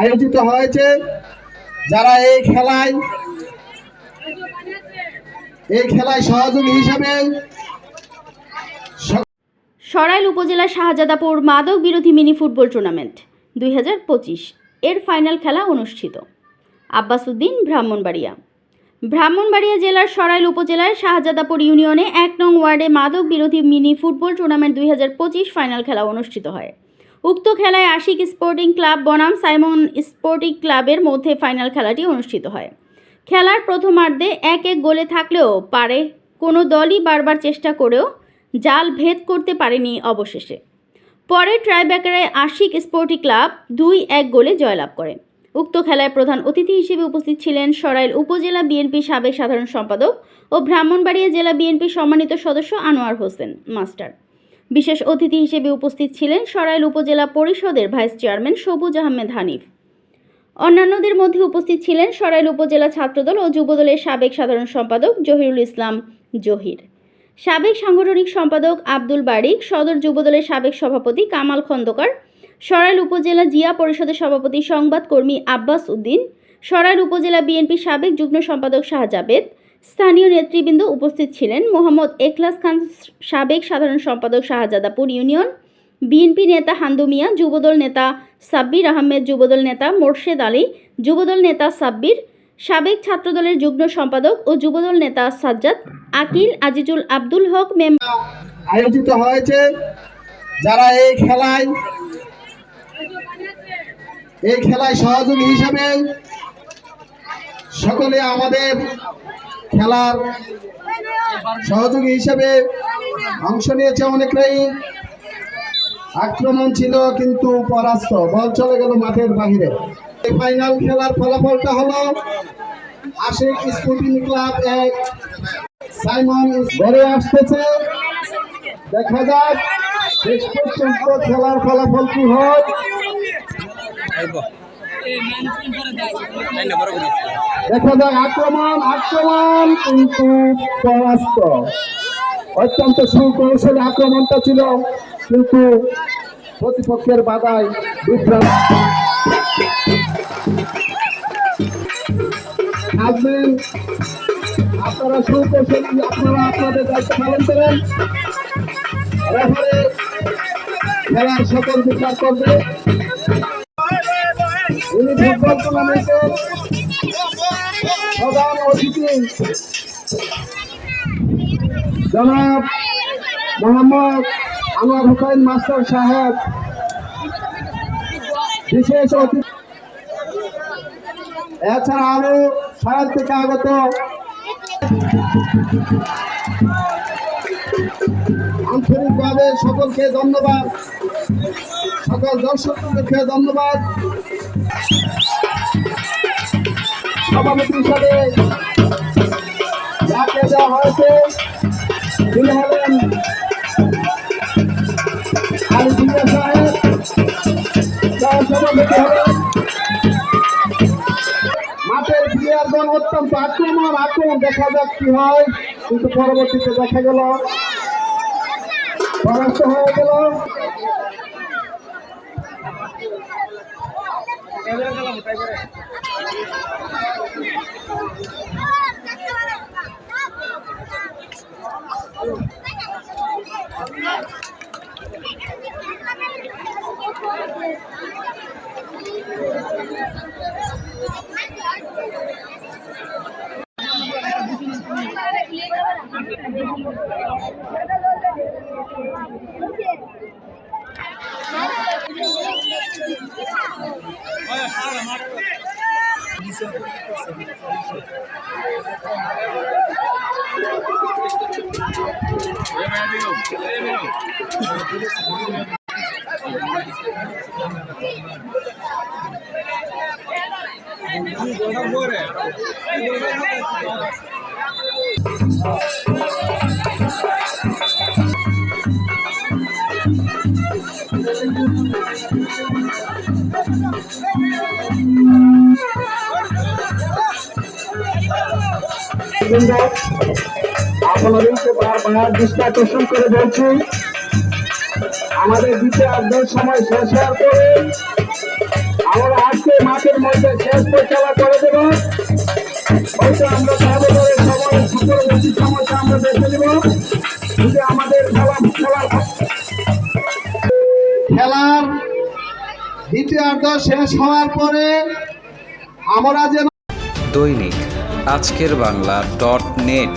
আয়োজিত হয়েছে। যারা এই খেলায় এই খেলায় সহযোগী হিসাবে সরাইল উপজেলা শাহজাদাপুর মাদক বিরোধী মিনি ফুটবল টুর্নামেন্ট দুই হাজার পঁচিশ। এর ফাইনাল খেলা অনুষ্ঠিত। আব্বাসুদ্দিন ব্রাহ্মণবাড়িয়া। ব্রাহ্মণবাড়িয়া জেলার সরাইল উপজেলার শাহজাদাপুর ইউনিয়নে এক নং ওয়ার্ডে মাদক বিরোধী মিনি ফুটবল টুর্নামেন্ট দুই হাজার পঁচিশ ফাইনাল খেলা অনুষ্ঠিত হয়। উক্ত খেলায় আশিক স্পোর্টিং ক্লাব বনাম সাইমন স্পোর্টিং ক্লাবের মধ্যে ফাইনাল খেলাটি অনুষ্ঠিত হয়। খেলার প্রথমার্ধে এক এক গোলে থাকলেও পারে কোনো দলই বারবার চেষ্টা করেও জাল ভেদ করতে পারেনি অবশেষে। পরে ট্রাইব্যাকারে আশিক স্পোর্টি ক্লাব দুই এক গোলে জয়লাভ করে। উক্ত খেলায় প্রধান অতিথি হিসেবে উপস্থিত ছিলেন সরাইল উপজেলা বিএনপি সাবেক সাধারণ সম্পাদক ও ব্রাহ্মণবাড়িয়া জেলা বিএনপির সম্মানিত সদস্য আনোয়ার হোসেন, মাস্টার। বিশেষ অতিথি হিসেবে উপস্থিত ছিলেন সরাইল উপজেলা পরিষদের ভাইস চেয়ারম্যান সবুজ আহমেদ হানিফ। অন্যান্যদের মধ্যে উপস্থিত ছিলেন সরাইল উপজেলা ছাত্রদল ও যুবদলের সাবেক সাধারণ সম্পাদক জহিরুল ইসলাম জহির। সাবেক সাংগঠনিক সম্পাদক আব্দুল বারিক, সদর যুবদলের সাবেক সভাপতি কামাল খন্দকার, সরাইল উপজেলা জিয়া পরিষদের সভাপতি সংবাদকর্মী আব্বাস উদ্দিন, সরাইল উপজেলা বিএনপি সাবেক যুগ্ম সম্পাদক শাহজাবেদ স্থানীয় নেতৃবৃন্দ উপস্থিত ছিলেন মোহাম্মদ এখলাস খান, সাবেক সাধারণ সম্পাদক শাহজাদাপুর ইউনিয়ন, বিএনপি নেতা হান্দু মিয়া, যুবদল নেতা সাব্বির আহমেদ, যুবদল নেতা মোর্শেদ আলী, যুবদল নেতা সাব্বির, সাবেক ছাত্রদলের যুগ্ম সম্পাদক ও যুবদল নেতা সাজ্জাদ, আকিল আজিজুল আব্দুল হক মেম আয়োজিত হয়েছে যারা এই খেলায় এই খেলায় সহযোগী হিসাবে সকলে আমাদের খেলার সহযোগী হিসেবে অংশ নিয়েছে অনেকটাই আক্রমণ ছিল কিন্তু পরাস্ত। বল চলে গেল মাঠের বাহিরে। ফাইনাল খেলার ফলাফলটা হলো আশিক স্পোর্টিং ক্লাব এক। সাইমন ঘরে আসতেছে। দেখা যাক। শেষ পর্যন্ত খেলার ফলাফল কি হয়। দেখা যাক, আক্রমণ আক্রমণ, কিন্তু পরাস্ত। অত্যন্ত সুকৌশলী আক্রমণটা ছিল, কিন্তু প্রতিপক্ষের বাধায় বিভ্রান্ত। আসবেন আপনারা সুকৌশলী, আপনারা আপনাদের দায়িত্ব পালন করেন। খেলার সকল বিচার করবে। উনি ফুটবল টুর্নামেন্টের প্রধান অতিথি জনাব মোহাম্মদ আনোয়ার হুসাইন মাস্টার সাহেব। বিশেষ অতিথি এছাড়া আরও সাহেব থেকে আগত আন্তরিকভাবে সকলকে ধন্যবাদ। সকল দর্শকদেরকে ধন্যবাদ। সভাপতি হিসাবে যাকে হয়েছে, তিনি হলেন আলী জিয়া সাহেব। অত্যন্ত আক্রমণ আক্রমণ দেখা যাক কি হয়, কিন্তু পরবর্তীতে দেখা গেল, পরাস্ত হয়ে গেল। ক্যামেরা চালাবো তাই করে। Olha, Agora é. আপনাদেরকে বারবার দৃষ্টি আকর্ষণ করে বলছি আমাদের দ্বিতীয় অর্ধের সময় শেষ হওয়ার পরে আমরা আজকে মাঠের মধ্যে শেষ পরিচালনা করে দেব হয়তো আমরা তাহলে সময় সকল বেশি নেব। খেলার দ্বিতীয়ার্ধ শেষ হওয়ার পরে আমরা যেন দৈনিক আজকের বাংলা ডট নেট।